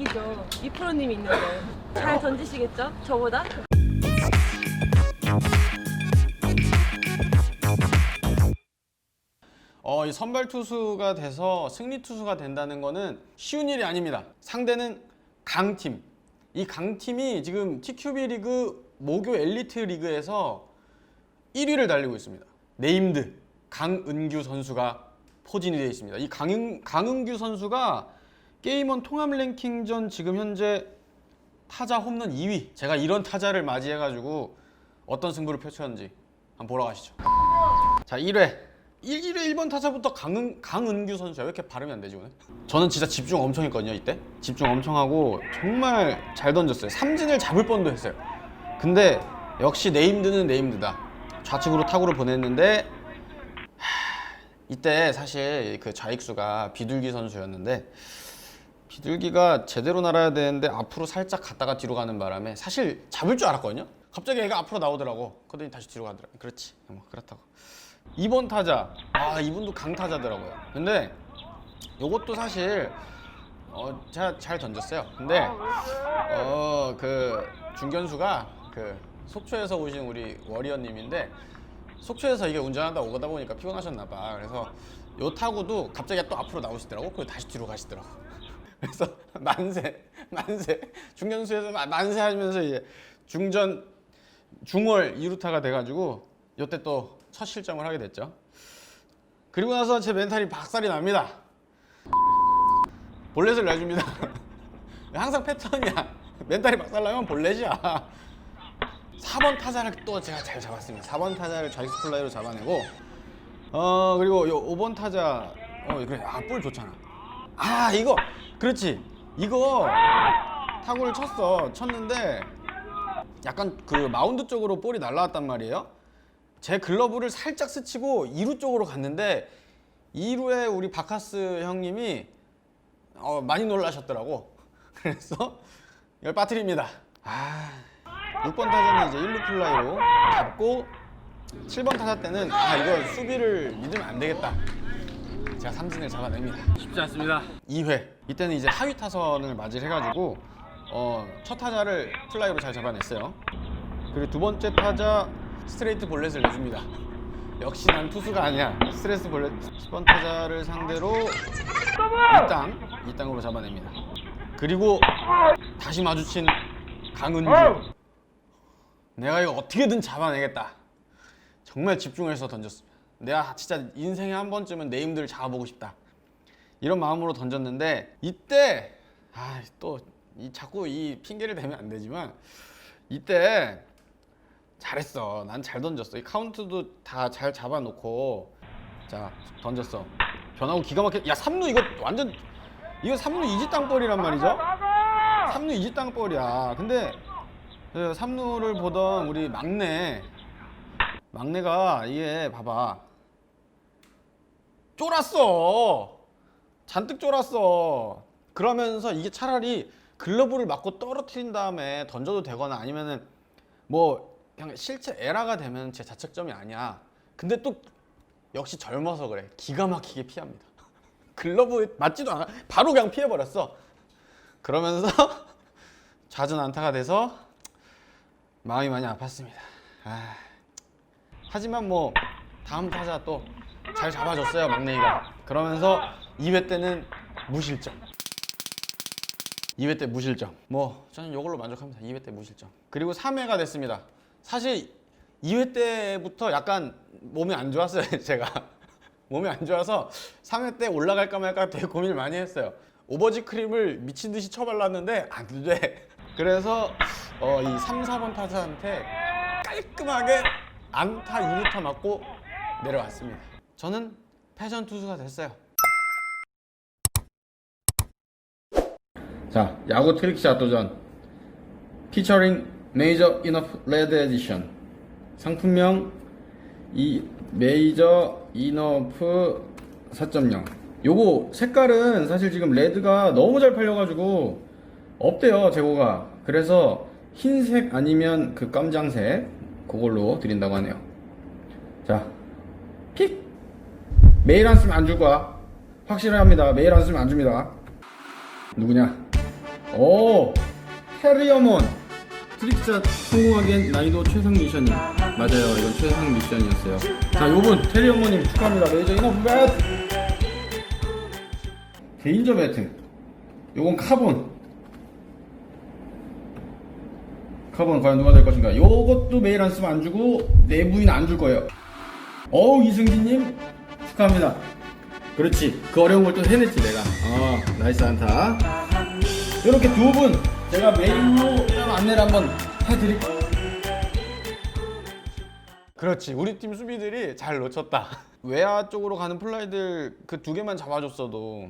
이죠. 이 프로님이 있는데 잘 던지시겠죠? 저보다? 어, 이 선발 투수가 돼서 승리 투수가 된다는 거는 쉬운 일이 아닙니다. 상대는 강팀. 이 강팀이 지금 TQB 리그 모교 엘리트 리그에서 1위를 달리고 있습니다. 네임드 강은규 선수가 포진이 되어 있습니다. 이 강은, 강은규 선수가 게임원 통합 랭킹전 지금 현재 타자 홈런 2위. 제가 이런 타자를 맞이해가지고 어떤 승부를 펼쳤는지 한번 보러 가시죠. 자 1회 1, 1회 1번 타자부터 강은, 강은규 선수야 왜 이렇게 발음이 안 되지 오늘? 저는 진짜 집중 엄청 했거든요 이때 집중 엄청 하고 정말 잘 던졌어요 삼진을 잡을 뻔도 했어요 근데 역시 네임드는 네임드다 좌측으로 타구를 보냈는데 하, 이때 사실 그 좌익수가 비둘기 선수였는데 비둘기가 제대로 날아야 되는데 앞으로 살짝 갔다가 뒤로 가는 바람에 사실 잡을 줄 알았거든요. 갑자기 애가 앞으로 나오더라고. 그러더니 다시 뒤로 가더라. 그렇지. 뭐 그렇다고. 2번 타자. 아 이분도 강타자더라고요. 근데 요것도 사실 어 제가 잘 던졌어요. 근데 어 그 중견수가 그 속초에서 오신 우리 워리어 님인데 속초에서 이게 운전하다 오다 보니까 피곤하셨나 봐. 그래서 요 타구도 갑자기 또 앞으로 나오시더라고. 그리고 다시 뒤로 가시더라고. 그래서 만세, 만세, 중견수에서 마- 만세 하면서 이제 중전, 중월 2루타가 돼가지고 요때 또 첫 실점을 하게 됐죠. 그리고 나서 제 멘탈이 박살이 납니다. 볼넷을 내줍니다. 항상 패턴이야. 멘탈이 박살나면 볼넷이야. 4번 타자를 또 제가 잘 잡았습니다. 4번 타자를 좌익수 플라이로 잡아내고 어 그리고 요 5번 타자 어 그래 아볼 좋잖아. 아 이거 그렇지 이거 타구를 쳤어 쳤는데 약간 그 마운드 쪽으로 볼이 날라왔단 말이에요. 제 글러브를 살짝 스치고 2루 쪽으로 갔는데 2루에 우리 바카스 형님이 어, 많이 놀라셨더라고. 그래서 이걸 빠뜨립니다. 아 6번 타자는 이제 1루 플라이로 잡고 7번 타자 때는 아 이거 수비를 믿으면 안 되겠다. 제가 삼진을 잡아냅니다. 쉽지 않습니다. 2회 이때는 이제 하위 타선을 맞이를 해가지고 어, 첫 타자를 플라이로 잘 잡아냈어요. 그리고 두 번째 타자 스트레이트 볼넷을 내줍니다. 역시 난 투수가 아니야. 스트레스 볼넷 10번 타자를 상대로 2땅 2땅으로 잡아냅니다. 그리고 다시 마주친 강은주 내가 이거 어떻게든 잡아내겠다. 정말 집중해서 던졌습니다. 내가 진짜 인생에 한 번쯤은 네임들을 잡아보고 싶다. 이런 마음으로 던졌는데 이때 아 또 이 자꾸 이 핑계를 대면 안 되지만 이때 잘했어. 난 잘 던졌어. 이 카운트도 다 잘 잡아놓고 자 던졌어. 변하고 기가 막혀. 야 삼루 이거 완전 이거 삼루 이지 땅볼이란 말이죠. 삼루 이지 땅볼이야. 근데 그 삼루를 보던 우리 막내 막내가 이게 봐봐 쫄았어. 잔뜩 쫄았어. 그러면서 이게 차라리 글러브를 맞고 떨어뜨린 다음에 던져도 되거나 아니면은 뭐 그냥 실제 에라가 되면 제 자책점이 아니야. 근데 또 역시 젊어서 그래. 기가 막히게 피합니다. 글러브 맞지도 않아. 바로 그냥 피해버렸어. 그러면서 잦은 안타가 돼서 마음이 많이 아팠습니다. 아, 하지만 뭐 다음 타자 또 잘 잡아줬어요 막내이가. 그러면서 2회 때는 무실점. 2회 때 무실점. 뭐 저는 이걸로 만족합니다. 2회 때 무실점. 그리고 3회가 됐습니다. 사실 2회 때부터 약간 몸이 안 좋았어요. 제가 몸이 안 좋아서 3회 때 올라갈까 말까 되게 고민을 많이 했어요. 오버지 크림을 미친 듯이 쳐발랐는데 안 돼. 그래서 어, 이 3, 4번 타자한테 깔끔하게 안타 2루타 맞고 내려왔습니다. 저는 패션 투수가 됐어요. 자, 야구 트릭샷 도전. 피처링 메이저 이너프 레드 에디션. 상품명 이 메이저 이너프 4.0. 요거 색깔은 사실 지금 레드가 너무 잘 팔려가지고 없대요 재고가. 그래서 흰색 아니면 그 깜장색 그걸로 드린다고 하네요. 자, 픽. 메일 안 쓰면 안 줄 거야. 확실합니다. 메일 안 쓰면 안 줍니다. 누구냐? 오 캐리어몬. 트릭샷 성공하기엔 난이도 최상 미션이 맞아요. 이건 최상 미션이었어요. 자 요분 캐리어몬님 축하합니다. 레이저 이너프 배트 개인저 배트. 요건 카본. 카본 과연 누가 될 것인가? 요것도 메일 안 쓰면 안 주고 내부인 안 줄 거예요. 어우 이승진님 축하합니다. 그렇지. 그 어려운 걸또 해냈지 내가. 어 나이스 안타. 이렇게 두 분 제가 메일로 좀 안내를 한번 해드릴게요 그렇지. 우리 팀 수비들이 잘 놓쳤다. 외야 쪽으로 가는 플라이들 그 두 개만 잡아줬어도